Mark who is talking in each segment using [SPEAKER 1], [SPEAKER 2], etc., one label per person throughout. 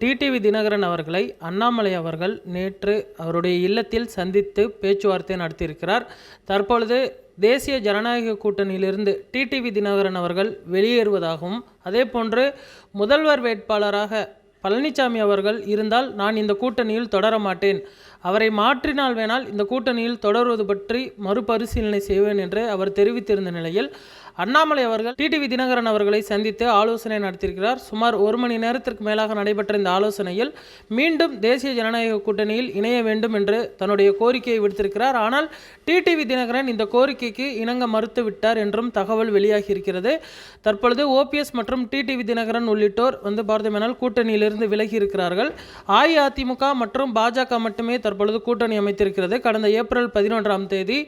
[SPEAKER 1] TTV Dinakaran அவர்களை அண்ணாமலை அவர்கள் நேற்று அவருடைய இல்லத்தில் சந்தித்து பேச்சுவார்த்தை நடத்தியிருக்கிறார். தற்பொழுது தேசிய ஜனநாயக கூட்டணியிலிருந்து டிடிவி தினகரன் அவர்கள் வெளியேறுவதாகவும் அதே போன்று முதல்வர் வேட்பாளராக பழனிசாமி அவர்கள் இருந்தால் நான் இந்த கூட்டணியில் தொடர மாட்டேன் அவரை மாற்றினால் வேணால் இந்த கூட்டணியில் தொடர்வது பற்றி மறுபரிசீலனை செய்வேன் என்று அவர் தெரிவித்திருந்த நிலையில் அண்ணாமலை அவர்கள் டிடிவி தினகரன் அவர்களை சந்தித்து ஆலோசனை நடத்தியிருக்கிறார். சுமார் ஒரு மணி நேரத்திற்கு மேலாக நடைபெற்ற இந்த ஆலோசனையில் மீண்டும் தேசிய ஜனநாயக கூட்டணியில் இணைய வேண்டும் என்று தன்னுடைய கோரிக்கையை விடுத்திருக்கிறார். ஆனால் டிடிவி தினகரன் இந்த கோரிக்கைக்கு இணங்க மறுத்து விட்டார் என்றும் தகவல் வெளியாகி இருக்கிறது தற்பொழுது ஓபிஎஸ் மற்றும் டிடிவி தினகரன் உள்ளிட்டோர் வந்து பார்த்தோமேனால் கூட்டணியிலிருந்து விலகி இருக்கிறார்கள். அஇஅதிமுக மற்றும் பாஜக மட்டுமே தற்பொழுது கூட்டணி அமைத்திருக்கிறது. கடந்த ஏப்ரல் பதினொன்றாம் தேதி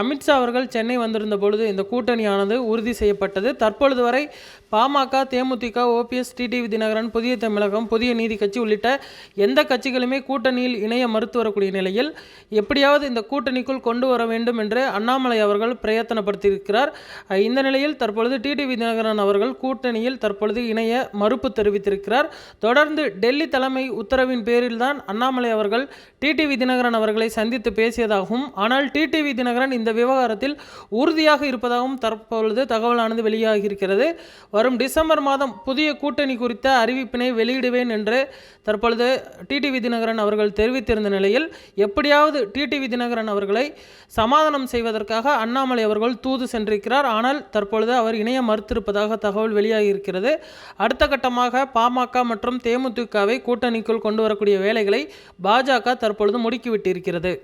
[SPEAKER 1] அமித்ஷா அவர்கள் சென்னை வந்திருந்த பொழுது இந்த கூட்டணியானது உறுதி செய்யப்பட்டது. தற்பொழுது வரை பாமக தேமுதிக ஓபிஎஸ் டிடிவி தினகரன் புதிய தமிழகம் புதிய நீதி கட்சி உள்ளிட்ட எந்த கட்சிகளுமே கூட்டணியில் இணைய மறுத்து வரக்கூடிய நிலையில் எப்படியாவது இந்த கூட்டணிக்குள் கொண்டு வர வேண்டும் என்று அண்ணாமலை அவர்கள் பிரயத்தனப்படுத்தியிருக்கிறார். இந்த நிலையில் தற்பொழுது டிடிவி தினகரன் அவர்கள் கூட்டணியில் தற்பொழுது இணைய மறுப்பு தெரிவித்திருக்கிறார். தொடர்ந்து டெல்லி தலைமை உத்தரவின் பேரில் தான் அண்ணாமலை அவர்கள் டிடிவி தினகரன் அவர்களை சந்தித்து பேசியதாகவும் ஆனால் டிடிவி தினகரன் இந்த விவகாரத்தில் உறுதியாக இருப்பதாகவும் தற்பொழுது தகவலானது வெளியாகியிருக்கிறது. வரும் டிசம்பர் மாதம் புதிய கூட்டணி குறித்த அறிவிப்பினை வெளியிடுவேன் என்று தற்பொழுது டிடிவி தினகரன் அவர்கள் தெரிவித்திருந்த நிலையில் எப்படியாவது டிடிவி தினகரன் அவர்களை சமாதானம் செய்வதற்காக அண்ணாமலை அவர்கள் தூது சென்றிருக்கிறார். ஆனால் தற்பொழுது அவர் இணைய மறுத்திருப்பதாக தகவல் வெளியாகியிருக்கிறது. அடுத்த கட்டமாக பாமக மற்றும் தேமுதிகவை கூட்டணிக்குள் கொண்டு வரக்கூடிய வேலைகளை பாஜக தற்பொழுது முடுக்கிவிட்டிருக்கிறது.